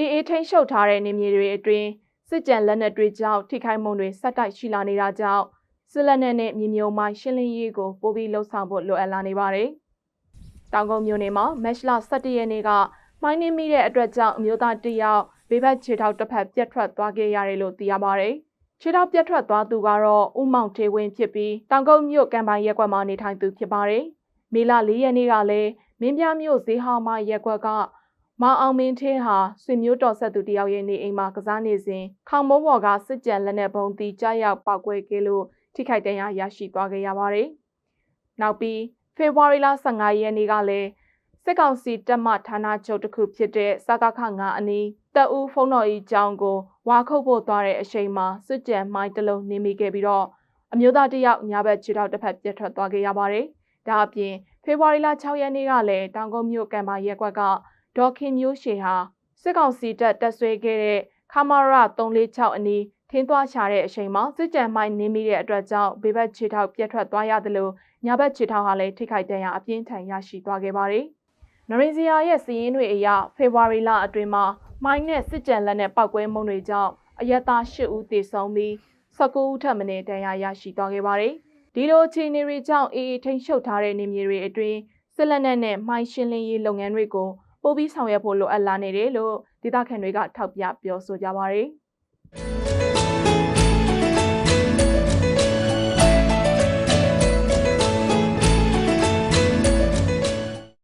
အေးအေးထိန်ရှုပ်ထားတဲ့နေမြေတွေအတွင်းစစ်ကြံလက်နက်တွေကြောင့်ထိခိုက်မှုတွေဆက်တိုက်ရှိလာနေတာကြောင့်စစ်လက်နက်နဲ့မြေမြုံမိုင်းရှင်းလင်းရေးကိုပိုပြီးလှုံ့ဆော်ဖို့လိုအပ်လာနေပါတယ်။တောင်ကုန်းမြို့နယ်မှာမက်ရှလာ17ရက်နေ့ကမိုင်းနှင်းမိတဲ့အတွက်ကြောင့်အမျိုးသားတစ်ယောက်ဘေးဘက်ခြေထောက်တစ်ဖက်ပြတ်ထွက်သွားခဲ့ရတယ်လို့သိရပါတယ်။ခြေထောက်ပြတ်ထွက်သွားသူကတော့ဦးမောင်ထေဝင်းဖြစ်ပြီးတောင်ကုန်းမြို့ကံပိုင်ရက်ကွက်မှာနေထိုင်သူဖြစ်ပါတယ်။မေလ၄ရက်နေ့ကလည်းမင်းပြမြို့ဈေးဟာမရက်ကွက်က မအောင်မင်းထင်းဟာဆွေမျိုးတော်ဆက်သူတယောက်ရဲ့နေအိမ်မှာကစားနေစဉ်ခေါင်မိုးပေါ်ကစစ်ကြံလက်နက်ပုံးတီကြားရောက်ပောက်ကွဲခဲ့လို့ထိခိုက်ဒဏ်ရာရရှိသွားခဲ့ရပါတယ်။နောက်ပြီးဖေဖော်ဝါရီလ15ရက်နေ့ကလည်းစစ်ကောင်စီတပ်မဌာနချုပ်တစ်ခုဖြစ်တဲ့စကခ9အနီးတပ်ဦးဖုံးတော်ကြီးကျောင်းကိုဝါခုတ်ဖို့သွားတဲ့အချိန်မှာစစ်ကြံမိုင်းတစ်လုံးနေမိခဲ့ပြီးတော့အမျိုးသားတစ်ယောက်ညာဘက်ခြေထောက်တစ်ဖက်ပြတ်ထွက်သွားခဲ့ရပါတယ်။ဒါအပြင်ဖေဖော်ဝါရီလ6ရက်နေ့ကလည်းတောင်ကုန်းမြို့ကံပါရက်ကွက်က ဒေါ်ခင်မျိုးရှေဟာစစ်ကောင်စီတပ်တပ်ဆွဲခဲ့တဲ့ခမာရ346အနီးထင်းသွားချတဲ့အချိန်မှာစစ်ကြံမိုင်းနင်းမိတဲ့အတွက်ကြောင့်ဘေးဘက်ခြေထောက်ပြတ်ထွက်သွားရတယ်လို့ညာဘက်ခြေထောက်ဟာလည်းထိခိုက်ဒဏ်ရာအပြင်းထန်ရရှိသွားခဲ့ပါတယ်။နရင်စီယာရဲ့စီးရင်တွေအရဖေဖော်ဝါရီလအတွင်းမှာမိုင်းနဲ့စစ်ကြံလက်နဲ့ပောက်ကွဲမှုတွေကြောင့်အရက်သား၈ဦးသေဆုံးပြီး19ဦးထပ်မံဒဏ်ရာရရှိသွားခဲ့ပါတယ်။ဒီလိုအခြေအနေတွေကြောင့်အေးအေးထိန်ရှုပ်ထားတဲ့နေမြေတွေအတွင်းစစ်လက်နက်နဲ့မိုင်းရှင်းလင်းရေးလုပ်ငန်းတွေကို ပိုပြီးဆောင်ရွက်ဖို့လိုအပ်လာနေတယ်လို့ဒေသခံတွေကထောက်ပြပြောဆိုကြပါရယ်။